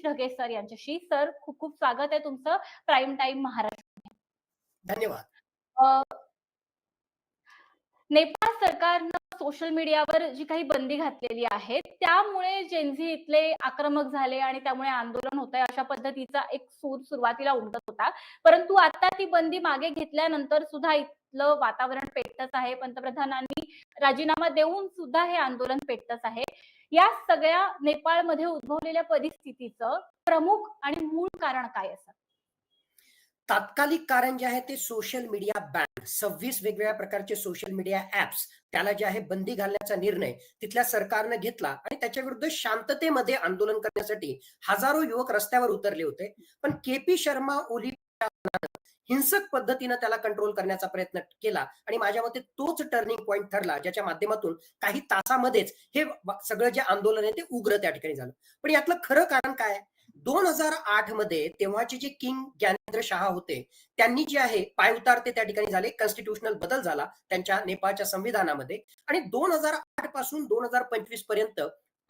Ashish Dhage sir यांच्याशी. Sir खूप खूप स्वागत आहे तुमचं. Prime time Maharashtra. धन्यवाद. नेपाळ सरकारनं सोशल मीडियावर जी काही बंदी घातलेली आहे त्यामुळे जेनझी इथले आक्रमक झाले आणि त्यामुळे आंदोलन होत आहे अशा पद्धतीचा एक सूर सुरुवातीला उमटत होता. परंतु आता ती बंदी मागे घेतल्यानंतर सुद्धा इथलं वातावरण पेटतच आहे. पंतप्रधानांनी राजीनामा देऊन सुद्धा हे आंदोलन पेटतच आहे. या सगळ्या नेपाळमध्ये उद्भवलेल्या परिस्थितीचं प्रमुख आणि मूळ कारण काय असं? तात्कालिक कारण जे आहे ते सोशल मीडिया बॅन सव्वीस वेगवेगळ्या प्रकारचे सोशल मीडिया ऍप्स त्याला जे आहे बंदी घालण्याचा निर्णय तिथल्या सरकारनं घेतला आणि त्याच्या विरुद्ध शांततेमध्ये आंदोलन करण्यासाठी हजारो युवक रस्त्यावर उतरले होते. पण के पी शर्मा ओली हिंसक पद्धतीनं त्याला कंट्रोल करण्याचा प्रयत्न केला. आणि माझ्या मते तोच टर्निंग पॉईंट ठरला ज्याच्या माध्यमातून काही तासामध्येच हे सगळं जे आंदोलन आहे ते उग्र त्या ठिकाणी झालं. पण यातलं खरं कारण काय? दोन हजार आठमध्ये तेव्हाचे जे किंग ज्ञानेंद्र शहा होते त्यांनी जे आहे पायउतार ते त्या ठिकाणी झाले कॉन्स्टिट्युशनल बदल झाला त्यांच्या नेपाळच्या संविधानामध्ये. आणि दोन हजार आठपासून दोन हजार पंचवीसपर्यंत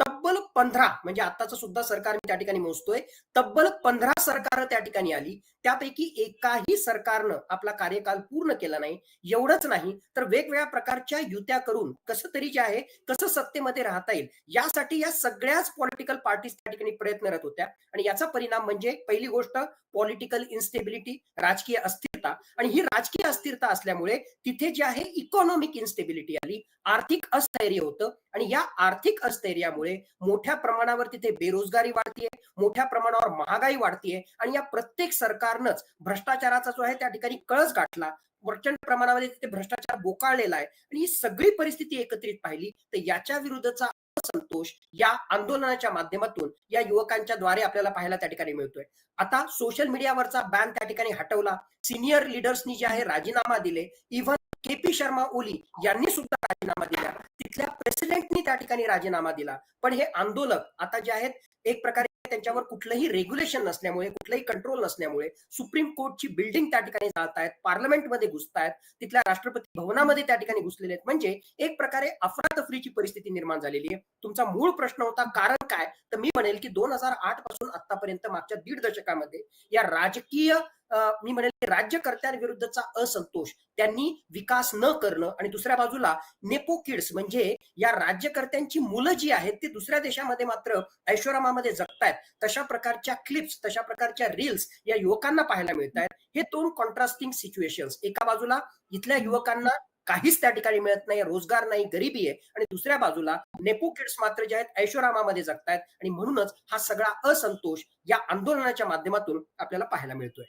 तब्बल पंधरा म्हणजे आताच सुद्धा सरकार मी त्या ठिकाणी मोजतोय तब्बल पंधरा सरकार त्या ठिकाणी आली. त्यापैकी एकाही सरकारनं आपला कार्यकाल पूर्ण केला नाही एवढंच नाही तर वेगवेगळ्या प्रकारच्या युत्या करून कसं तरी जे आहे कसं सत्तेमध्ये राहता येईल यासाठी या सगळ्याच पॉलिटिकल पार्टीज त्या ठिकाणी प्रयत्नरत होत्या. आणि याचा परिणाम म्हणजे पहिली गोष्ट पॉलिटिकल इन्स्टेबिलिटी राजकीय अस्थिरता आणि ही राजकीय अस्थिरता असल्यामुळे तिथे जे आहे इकॉनॉमिक इन्स्टेबिलिटी आली आर्थिक अस्थैर्य होतं आणि या आर्थिक अस्थैर्यामुळे मोठ्या प्रमाणावर तिथे बेरोजगारी वाढतीये मोठ्या प्रमाणावर महागाई वाढतीये आणि या प्रत्येक सरकारनंच भ्रष्टाचाराचा जो आहे त्या ठिकाणी कळस गाठला प्रचंड प्रमाणामध्ये तिथे भ्रष्टाचार बोकाळलेला आहे आणि ही सगळी परिस्थिती एकत्रित पाहिली तर याच्या विरुद्धचा असंतोष या आंदोलनाच्या माध्यमातून या युवकांच्या द्वारे आपल्याला पाहायला त्या ठिकाणी मिळतोय. आता सोशल मीडियावरचा बॅन त्या ठिकाणी हटवला. सिनियर लिडर्सनी जे आहे राजीनामा दिले. Even K P Sharma Oli यांनी सुद्धा राजीनामा दिला. तिथल्या प्रेसिडेंटनी त्या ठिकाणी राजीनामा दिला. पण हे आंदोलक आता जे आहेत एक प्रकारे त्यांच्यावर कुठलंही रेग्युलेशन नसल्यामुळे कुठलंही कंट्रोल नसल्यामुळे सुप्रीम कोर्टची बिल्डिंग त्या ठिकाणी जात आहेत पार्लमेंटमध्ये घुसतायत तिथल्या राष्ट्रपती भवनामध्ये त्या ठिकाणी घुसलेले आहेत. म्हणजे एक प्रकारे अफरातफरीची परिस्थिती निर्माण झालेली आहे. तुमचा मूळ प्रश्न होता कारण काय? तर मी म्हणेल की दोन हजार आठपासून आतापर्यंत मागच्या दीड दशकामध्ये या राजकीय मी म्हणेल राज्यकर्त्यांविरुद्धचा असंतोष त्यांनी विकास न करणं आणि दुसऱ्या बाजूला नेपो किड्स म्हणजे या राज्यकर्त्यांची मुलं जी आहेत ती दुसऱ्या देशामध्ये मात्र ऐश्वरामामध्ये जगतायत. तशा प्रकारच्या क्लिप्स तशा प्रकारच्या रील्स या युवकांना पाहायला मिळत आहेत हे दोन कॉन्ट्रास्टिंग सिच्युएशन्स एका बाजूला इथल्या युवकांना काहीच त्या ठिकाणी मिळत नाही रोजगार नाही गरिबी आहे आणि दुसऱ्या बाजूला नेपो किड्स मात्र जे आहेत ऐश्वरामामध्ये जगतायत आणि म्हणूनच हा सगळा असंतोष या आंदोलनाच्या माध्यमातून आपल्याला पाहायला मिळतोय.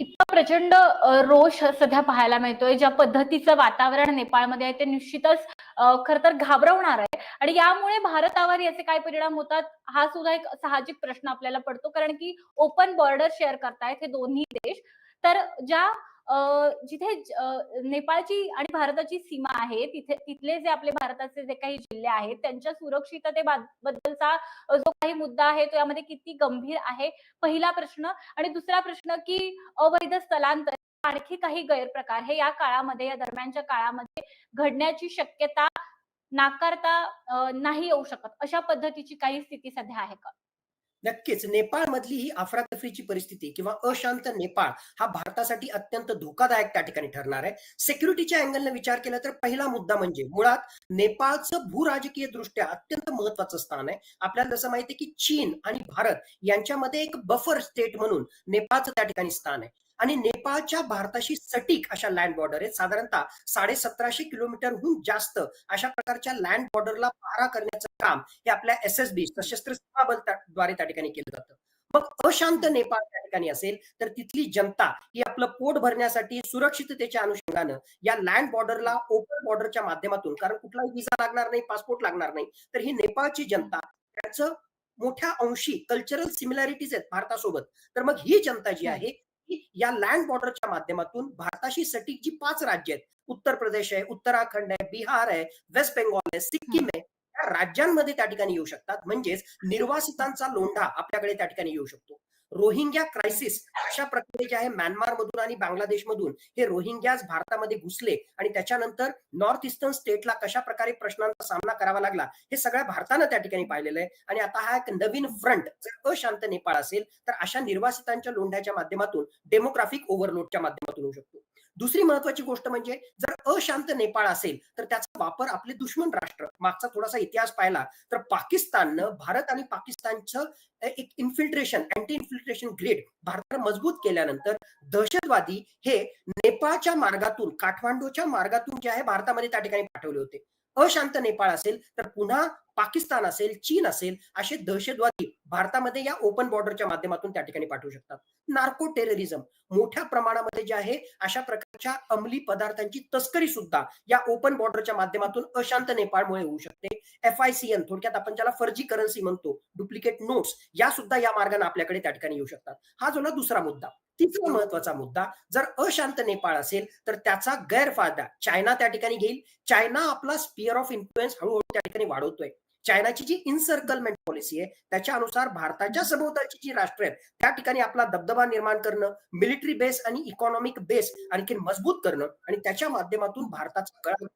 इतका प्रचंड रोष सध्या पाहायला मिळतोय. ज्या पद्धतीचं वातावरण नेपाळमध्ये आहे ते निश्चितच खर तर घाबरवणार आहे. आणि यामुळे भारतावर याचे काय परिणाम होतात हा सुद्धा एक साहजिक प्रश्न आपल्याला पडतो. कारण की ओपन बॉर्डर शेअर करतायत हे दोन्ही देश. तर ज्या जिथे नेपाळची आणि भारताची सीमा आहे तिथे तिथले जे आपले भारताचे जे काही जिल्हे आहेत त्यांच्या सुरक्षितते बद्दलचा जो काही मुद्दा आहे तो यामध्ये किती गंभीर आहे पहिला प्रश्न. आणि दुसरा प्रश्न की अवैध स्थलांतर आणखी काही गैरप्रकार हे या काळामध्ये या दरम्यानच्या काळामध्ये घडण्याची शक्यता नाकारता नाही येऊ शकत. अशा पद्धतीची काही स्थिती सध्या आहे का? नक्कीच. नेपाळ मधली ही अफरातफरीची परिस्थिती किंवा अशांत नेपाळ हा भारतासाठी अत्यंत धोकादायक त्या ठिकाणी ठरणार आहे. सिक्युरिटीच्या अँगलने विचार केला तर पहिला मुद्दा म्हणजे मुळात नेपाळचं भूराजकीय दृष्ट्या अत्यंत महत्वाचं स्थान आहे. आपल्याला जसं माहिती की चीन आणि भारत यांच्यामध्ये एक बफर स्टेट म्हणून नेपाळचं त्या ठिकाणी स्थान आहे. आणि नेपाळच्या भारताशी सटीक अशा लँड बॉर्डर आहेत. साधारणतः साडे सतराशे किलोमीटरहून जास्त अशा प्रकारच्या लँड बॉर्डरला पारा करण्याचं काम हे आपल्या एस एस बी सशस्त्र सीमा बल त्या- द्वारे त्या ठिकाणी केलं जातं. मग अशांत नेपाळ त्या ठिकाणी असेल तर तिथली जनता ही आपलं पोट भरण्यासाठी सुरक्षिततेच्या अनुषंगानं या लँड बॉर्डरला ओपन बॉर्डरच्या माध्यमातून कारण कुठलाही विजा लागणार नाही पासपोर्ट लागणार नाही तर ही नेपाळची जनता त्याचं मोठ्या अंशी कल्चरल सिमिलॅरिटीज आहेत भारतासोबत. तर मग ही जनता जी आहे या लँड बॉर्डरच्या माध्यमातून भारताशी सटीक जी पाच राज्य आहेत उत्तर प्रदेश आहे उत्तराखंड आहे बिहार आहे वेस्ट बेंगॉल आहे सिक्कीम आहे या राज्यांमध्ये त्या ठिकाणी येऊ शकतात. म्हणजेच निर्वासितांचा लोंढा आपल्याकडे त्या ठिकाणी येऊ शकतो. रोहिंग्या क्रायसिस अशा प्रकारे जे आहे म्यानमारमधून आणि बांगलादेशमधून हे रोहिंग्याज भारतामध्ये घुसले आणि त्याच्यानंतर नॉर्थ ईस्टर्न स्टेटला कशा प्रकारे प्रश्नांचा सामना करावा लागला हे सगळ्या भारतानं त्या ठिकाणी पाहिलेलं आहे. आणि आता हा एक नवीन फ्रंट जर अशांत नेपाळ असेल तर अशा निर्वासितांच्या लोंढ्याच्या माध्यमातून डेमोग्राफिक ओव्हरलोडच्या माध्यमातून होऊ शकतो. दुसरी महत्वाची गोष्ट म्हणजे जर अशांत नेपाळ असेल तर त्याचा वापर आपले दुश्मन राष्ट्र मागचा थोडासा इतिहास पाहिला तर पाकिस्ताननं भारत आणि पाकिस्तानचं एक इन्फिल्ट्रेशन अँटी इन्फिल्ट्रेशन ग्रेड भारताला मजबूत केल्यानंतर दहशतवादी हे नेपाळच्या मार्गातून काठमांडूच्या मार्गातून जे आहे भारतामध्ये त्या ठिकाणी पाठवले होते. अशांत नेपाळ असेल तर पुन्हा पाकिस्तान असेल चीन असेल असे दहशतवादी भारतामध्ये या ओपन बॉर्डरच्या माध्यमातून त्या ठिकाणी पाठवू शकतात. नार्को टेररिझम मोठ्या प्रमाणामध्ये जे आहे अशा प्रकारच्या अंमली पदार्थांची तस्करी सुद्धा या ओपन बॉर्डरच्या माध्यमातून अशांत नेपाळमुळे होऊ शकते. एफ आय सी एन थोडक्यात आपण ज्याला फर्जी करन्सी म्हणतो डुप्लिकेट नोट्स या सुद्धा या मार्गाने आपल्याकडे त्या ठिकाणी येऊ शकतात. हा झाला दुसरा मुद्दा तिसरा महत्त्वाचा मुद्दा जर अशांत नेपाळ असेल तर त्याचा गैरफायदा चायना त्या ठिकाणी घेईल. चायना आपला स्पियर ऑफ इन्फ्लुएन्स हळूहळू त्या ठिकाणी वाढवतोय. चायनाची जी इन्सर्कलमेंट पॉलिसी आहे त्याच्यानुसार भारताच्या सभोवतालची जी राष्ट्र आहेत त्या ठिकाणी आपला दबदबा निर्माण करणं मिलिटरी बेस आणि इकॉनॉमिक बेस आणखी मजबूत करणं आणि त्याच्या माध्यमातून भारताचा गळा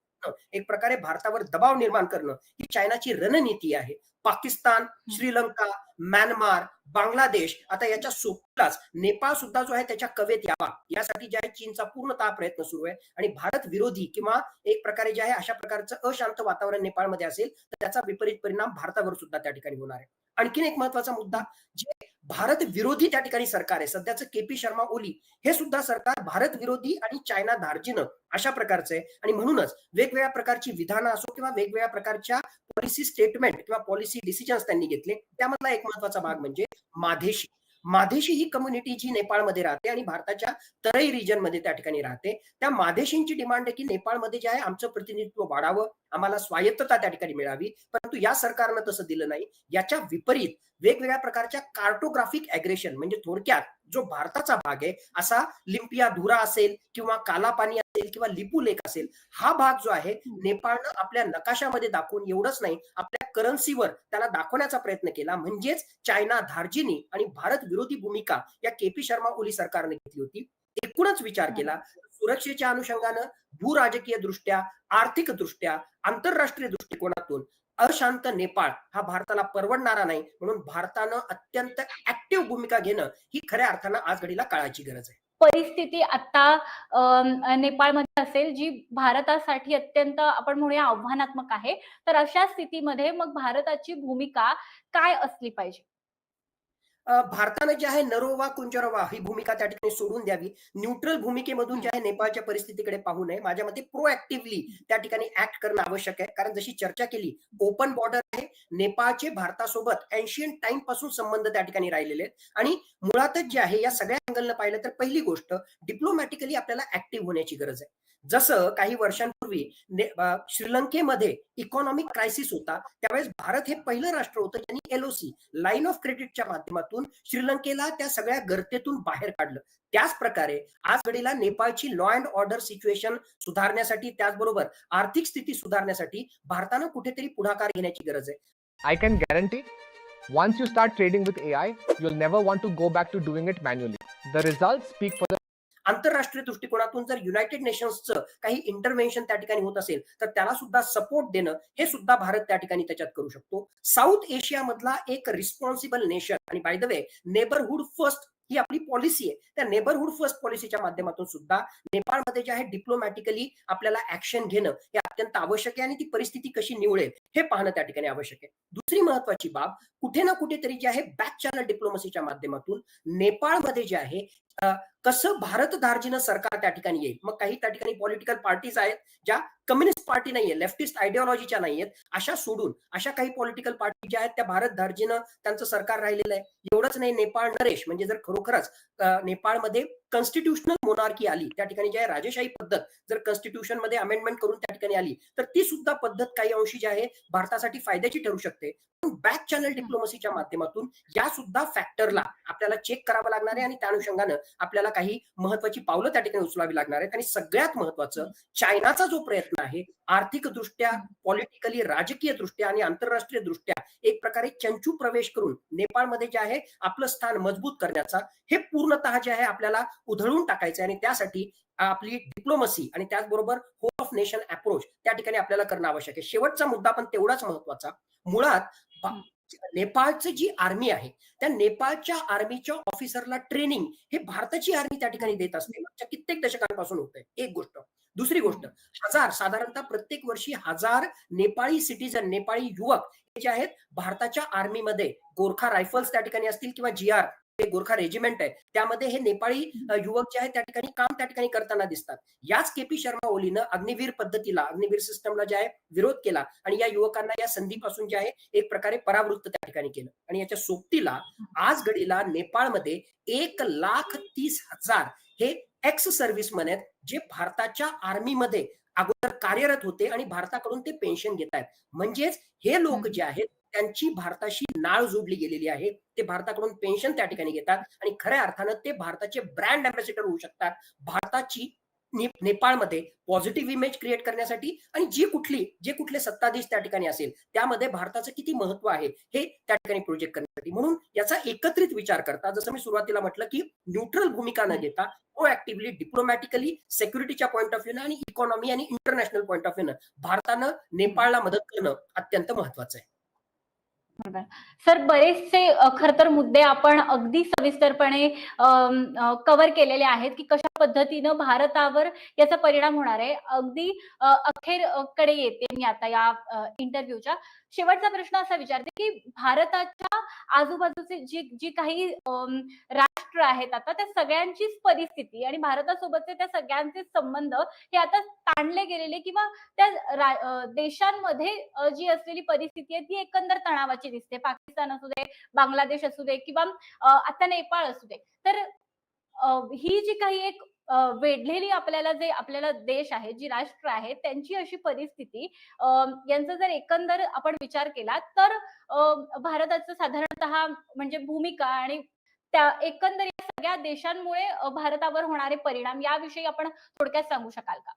एक प्रकारे भारतावर दबाव निर्माण करणं ही चायनाची रणनीती आहे. पाकिस्तान श्रीलंका म्यानमार बांगलादेश आता याच्या सोबतच नेपाळ सुद्धा जो आहे त्याच्या कवेत यावा. यासाठी जे आहे चीनचा पूर्णतः प्रयत्न सुरू आहे. आणि भारत विरोधी किंवा एक प्रकारे जे आहे अशा प्रकारचं अशांत वातावरण नेपाळमध्ये असेल तर त्याचा विपरीत परिणाम भारतावर सुद्धा त्या ठिकाणी होणार आहे. आणखीन एक महत्त्वाचा मुद्दा जे भारत विरोधी त्या ठिकाणी सरकार आहे. सध्याचं केपी शर्मा ओली हे सुद्धा सरकार भारत विरोधी आणि चायना धार्जिनं अशा प्रकारचं आहे. आणि म्हणूनच वेगवेगळ्या प्रकारची विधानं असो किंवा वेगवेगळ्या प्रकारच्या पॉलिसी स्टेटमेंट किंवा पॉलिसी डिसिजन्स त्यांनी घेतले त्यामधला एक महत्त्वाचा भाग म्हणजे माधेशी. माधेशी ही कम्युनिटी जी नेपाळमध्ये राहते आणि भारताच्या तरई रिजनमध्ये त्या ठिकाणी राहते. त्या माधेशींची डिमांड आहे की नेपाळमध्ये जे आहे आमचं प्रतिनिधित्व वाढावं आम्हाला स्वायत्तता त्या ठिकाणी मिळावी. परंतु या सरकारनं तसं दिलं नाही. याच्या विपरीत वेगवेगळ्या प्रकारच्या कार्टोग्राफिक अग्रेशन म्हणजे थोडक्यात जो भारताचा भाग आहे असा लिम्पिया धुरा असेल किंवा कालापानी असेल किंवा लिपू लेक असेल हा भाग जो आहे नेपाळनं आपल्या नकाशामध्ये दाखवून एवढंच नाही आपल्या करन्सीवर त्याला दाखवण्याचा प्रयत्न केला. म्हणजेच चायना धार्जिनी आणि भारत विरोधी भूमिका या केपी शर्मा ओली सरकारने घेतली होती. एकूणच विचार केला सुरक्षेच्या अनुषंगानं भूराजकीय दृष्ट्या आर्थिक दृष्ट्या आंतरराष्ट्रीय दृष्टिकोनातून अशांत नेपाळ हा भारताला परवडणारा नाही. म्हणून भारतानं अत्यंत ऍक्टिव्ह भूमिका घेणं ही खऱ्या अर्थानं आज घडीला काळाची गरज आहे. परिस्थिती आता नेपाळमध्ये असेल जी भारतासाठी अत्यंत आपण म्हणूया आव्हानात्मक आहे. तर अशा स्थितीमध्ये मग भारताची भूमिका काय असली पाहिजे? भारतानं जे आहे नरोवा कुंजरोवा ही भूमिका त्या ठिकाणी सोडून द्यावी. न्यूट्रल भूमिकेमधून जे आहे नेपाळच्या परिस्थितीकडे पाहू नये. माझ्या मते प्रोएक्टिव्हली त्या ठिकाणी ऍक्ट करणं आवश्यक आहे. कारण जशी चर्चा केली ओपन बॉर्डर आहे. नेपाळचे भारतासोबत एन्शियंट टाइमपासून संबंध त्या ठिकाणी राहिलेले आहेत. आणि मुळातच जे आहे या सगळ्या अँगलनं पाहिलं तर पहिली गोष्ट डिप्लोमॅटिकली आपल्याला ऍक्टिव्ह होण्याची गरज आहे. जसं काही वर्षांपूर्वी श्रीलंकेमध्ये इकॉनॉमिक क्रायसिस होता त्यावेळेस भारत हे पहिलं राष्ट्र होतं ज्यांनी एलओसी लाईन ऑफ क्रेडिटच्या माध्यमातून श्रीलंकेला त्या सगळ्या गर्तेतून बाहेर काढलं त्याच प्रकारे आज घडीला नेपाळची लॉ अँड ऑर्डर सिच्युएशन सुधारण्यासाठी त्याचबरोबर आर्थिक स्थिती सुधारण्यासाठी भारतानं कुठेतरी पुढाकार घेण्याची गरज आहे I can you once trading with A I AI, never never to go back to to it it manually. The results speak for आंतरराष्ट्रीय दृष्टिकोनातून जर युनायटेड नेशन्सचं काही इंटरव्हेन्शन त्या ठिकाणी होत असेल तर त्याला सुद्धा सपोर्ट देणं हे सुद्धा भारत त्या ठिकाणी त्याच्यात करू शकतो. साऊथ एशियामधला एक रिस्पॉन्सिबल नेशन आणि by the way neighbourhood first ही आपली पॉलिसी आहे. त्या नेबरहुड फर्स्ट पॉलिसीच्या माध्यमातून सुद्धा नेपाळमध्ये जे आहे डिप्लोमॅटिकली आपल्याला ऍक्शन घेणं हे अत्यंत आवश्यक आहे आणि ती परिस्थिती कशी निवळेल हे पाहणं त्या ठिकाणी आवश्यक आहे. दुसरी महत्वाची बाब कुठे ना कुठेतरी जे आहे बॅक चॅनल डिप्लोमसीच्या माध्यमातून नेपाळमध्ये जे आहे कसं भारत धार्जीनं सरकार त्या ठिकाणी येईल. मग काही त्या ठिकाणी पॉलिटिकल पार्टीज आहेत ज्या कम्युनिस्ट पार्टी नाहीये लेफ्टिस्ट आयडिओलॉजीच्या नाहीयेत अशा सोडून अशा काही पॉलिटिकल पार्टी ज्या आहेत त्या भारत धार्जीनं त्यांचं सरकार राहिलेलं आहे. एवढंच नाही नेपाळ नरेश म्हणजे जर खरोखरच नेपाळमध्ये कॉन्स्टिट्युशनल मोनार्की आली. त्या ठिकाणी जी आहे राजेशाही पद्धत जर कॉन्स्टिट्युशनमध्ये अमेंडमेंट करून त्या ठिकाणी आली तर ती सुद्धा पद्धत काही अंशी जी आहे भारतासाठी फायद्याची ठरू शकते. बॅक चॅनल डिप्लोमसीच्या माध्यमातून या सुद्धा फॅक्टरला आपल्याला चेक करावं लागणार आहे आणि त्या अनुषंगानं आपल्याला काही महत्वाची पावलं त्या ठिकाणी उचलावी लागणार आहेत. आणि सगळ्यात महत्वाचं चायनाचा जो प्रयत्न आहे आर्थिक दृष्ट्या पॉलिटिकली राजकीय दृष्ट्या आणि आंतरराष्ट्रीय दृष्ट्या एक प्रकारे चंचू प्रवेश करून नेपाळमध्ये जे आहे आपलं स्थान मजबूत करण्याचा हे पूर्णतः जे आहे आपल्याला उधळून टाकायचं आणि त्यासाठी आपली डिप्लोमसी आणि त्याचबरोबर होल ऑफ नेशन अप्रोच त्या ठिकाणी आपल्याला करणं आवश्यक आहे. शेवटचा मुद्दा पण तेवढाच महत्त्वाचा मुळात नेपाळची जी आर्मी आहे त्या नेपाळच्या आर्मीच्या ऑफिसरला ट्रेनिंग हे भारताची आर्मी त्या ठिकाणी देत असते. मागच्या कित्येक दशकांपासून होत आहे एक गोष्ट. दुसरी गोष्ट हजार साधारणतः प्रत्येक वर्षी हजार नेपाळी सिटीजन नेपाळी युवक हे जे आहेत भारताच्या आर्मीमध्ये गोरखा रायफल्स त्या ठिकाणी असतील किंवा जी आर हे गोरखा रेजिमेंट आहे. त्यामध्ये हे नेपाळी युवक जे आहेत त्या ठिकाणी काम त्या ठिकाणी करताना दिसतात. याच के पी शर्मा ओलीनं अग्निवीर पद्धतीला अग्निवीर सिस्टमला जे आहे विरोध केला आणि या युवकांना या संधीपासून जे आहे एक प्रकारे परावृत्त त्या ठिकाणी केलं. आणि याच्या सोबतीला आज घडीला नेपाळमध्ये एक लाख तीस हजार हे एक्स सर्व्हिसमन आहेत जे भारताच्या आर्मीमध्ये अगोदर कार्यरत होते आणि भारताकडून ते पेन्शन घेत आहेत म्हणजेच हे लोक जे आहेत त्यांची भारताशी नाळ जोडली गेलेली आहे. ते भारताकडून पेन्शन त्या ठिकाणी घेतात आणि खऱ्या अर्थानं ते भारताचे ब्रँड अँबॅसिडर होऊ शकतात. भारताची नेपाळमध्ये पॉझिटिव्ह इमेज क्रिएट करण्यासाठी आणि जी कुठली जे कुठले सत्ताधीश त्या ठिकाणी असेल त्यामध्ये भारताचं किती महत्त्व आहे हे त्या ठिकाणी प्रोजेक्ट करण्यासाठी. म्हणून याचा एकत्रित विचार करता जसं मी सुरुवातीला म्हटलं की न्यूट्रल भूमिका न घेता प्रोएक्टिव्हली डिप्लोमॅटिकली सेक्युरिटीच्या पॉईंट ऑफ व्ह्यूनं आणि इकॉनॉमी आणि इंटरनॅशनल पॉईंट ऑफ व्ह्यूनं भारतानं नेपाळला मदत करणं अत्यंत महत्वाचं आहे. सर बरेचसे खर तर मुद्दे आपण अगदी सविस्तरपणे कव्हर केलेले आहेत की कशा पद्धतीनं भारतावर याचा परिणाम होणार आहे. अगदी अखेरकडे येते मी आता या इंटरव्ह्यूच्या शेवटचा प्रश्न असा विचारते की भारताच्या आजूबाजूचे जी जी काही राष्ट्र आहेत आता त्या सगळ्यांचीच परिस्थिती आणि भारतासोबतचे त्या सगळ्यांचे संबंध हे आता ताणले गेलेले किंवा त्या देशांमध्ये जी असलेली परिस्थिती आहे ती एकंदर तणावाची दिसते. पाकिस्तान असू दे बांगलादेश असू दे किंवा आता नेपाळ असू दे. तर ही जी काही एक वेढलेली आपल्याला जे आपल्याला देश आहे जी राष्ट्र आहे त्यांची अशी परिस्थिती अ, यांचा जर एकंदर आपण विचार केला तर भारताचं साधारणतः म्हणजे भूमिका आणि त्या एकंदर या सगळ्या देशांमुळे भारतावर होणारे परिणाम याविषयी आपण थोडक्यात सांगू शकाल का?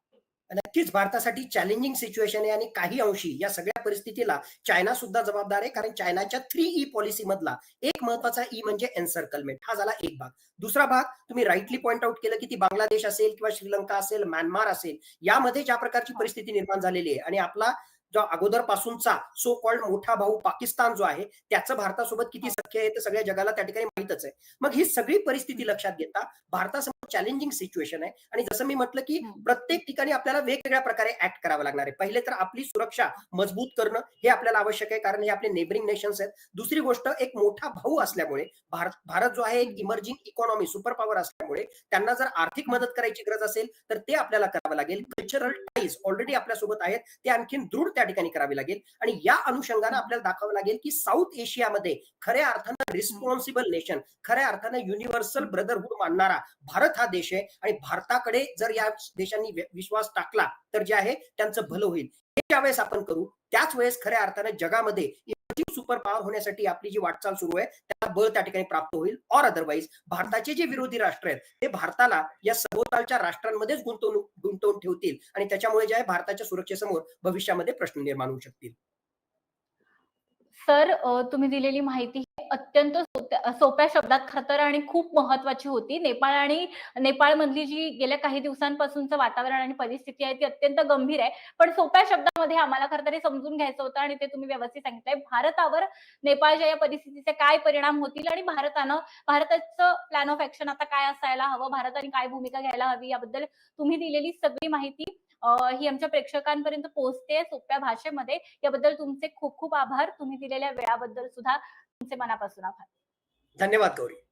नक्कीच भारतासाठी चॅलेंजिंग सिच्युएशन आहे आणि काही अंशी या सगळ्या परिस्थितीला चायना सुद्धा जबाबदार आहे. कारण चायनाच्या थ्री ई पॉलिसी मधला एक महत्त्वाचा ई म्हणजे एन्सर्कलमेंट हा झाला एक भाग. दुसरा भाग तुम्ही राईटली पॉईंट आउट केलं की ती बांगलादेश असेल किंवा श्रीलंका असेल म्यानमार असेल यामध्ये ज्या प्रकारची परिस्थिती निर्माण झालेली आहे आणि आपला जो अगोदरपासूनचा सो कॉल्ड मोठा भाऊ पाकिस्तान जो आहे त्याचं भारतासोबत किती सख्य आहे ते सगळ्या जगाला त्या ठिकाणी माहितच आहे. मग ही सगळी परिस्थिती लक्षात घेता भारतासमोर चॅलेंजिंग सिच्युएशन आहे. आणि जसं मी म्हटलं की. प्रत्येक ठिकाणी आपल्याला वेगवेगळ्या प्रकारे ऍक्ट करावं लागणार आहे. पहिले तर आपली सुरक्षा मजबूत करणं हे आपल्याला आवश्यक आहे. कारण हे आपले नेबरिंग नेशन्स आहेत. दुसरी गोष्ट एक मोठा भाऊ असल्यामुळे भारत भारत जो आहे एक इमर्जिंग इकॉनॉमी सुपर पॉवर असल्यामुळे त्यांना जर आर्थिक मदत करायची गरज असेल तर ते आपल्याला करावं लागेल. कल्चरल टाईज ऑलरेडी आपल्यासोबत आहेत. ते आणखीन दृढ त्या ठिकाणी करावी लागेल. आणि या अनुषंगाने आपल्याला दाखवावं लागेल की साऊथ एशियामध्ये खऱ्या अर्थानं रिस्पॉन्सिबल नेशन खऱ्या अर्थानं युनिव्हर्सल ब्रदरहूड मानणारा भारत हा देश आहे. आणि भारताकडे जर या देशांनी विश्वास टाकला तर जे आहे त्यांचं भलं होईल. हे ज्यावेळेस आपण करू त्याच वेळेस खऱ्या अर्थानं जगामध्ये इमर्जिंग सुपर पॉवर होण्यासाठी आपली जी वाटचाल सुरू आहे त्याला बळ त्या ठिकाणी प्राप्त होईल. और अदरवाईज भारताचे जे विरोधी राष्ट्र आहेत ते भारताला या सभोवतालच्या राष्ट्रांमध्येच गुंतवणूक गुंतवून ठेवतील. आणि त्याच्यामुळे जे आहे भारताच्या सुरक्षेसमोर भविष्यामध्ये प्रश्न निर्माण होऊ शकतील. सर तुम्ही दिलेली माहिती अत्यंत सोप्या सोप्या शब्दात खतर आणि खूप महत्वाची होती. नेपाळ आणि नेपाळमधली जी गेल्या काही दिवसांपासूनचं वातावरण आणि परिस्थिती आहे ती अत्यंत गंभीर आहे. पण सोप्या शब्दामध्ये आम्हाला खरं तर समजून घ्यायचं होतं आणि ते तुम्ही व्यवस्थित सांगितलंय. भारतावर नेपाळच्या या परिस्थितीचे काय परिणाम होतील आणि भारतानं भारताचं प्लॅन ऑफ ऍक्शन आता काय असायला हवं? भारताने काय भूमिका घ्यायला हवी? याबद्दल तुम्ही दिलेली सगळी माहिती ही आमच्या प्रेक्षकांपर्यंत पोहोचते सोप्या भाषेमध्ये. याबद्दल तुमचे खूप खूप आभार. तुम्ही दिलेल्या वेळाबद्दल सुद्धा तुमचे मनापासून आभार. धन्यवाद गौरी.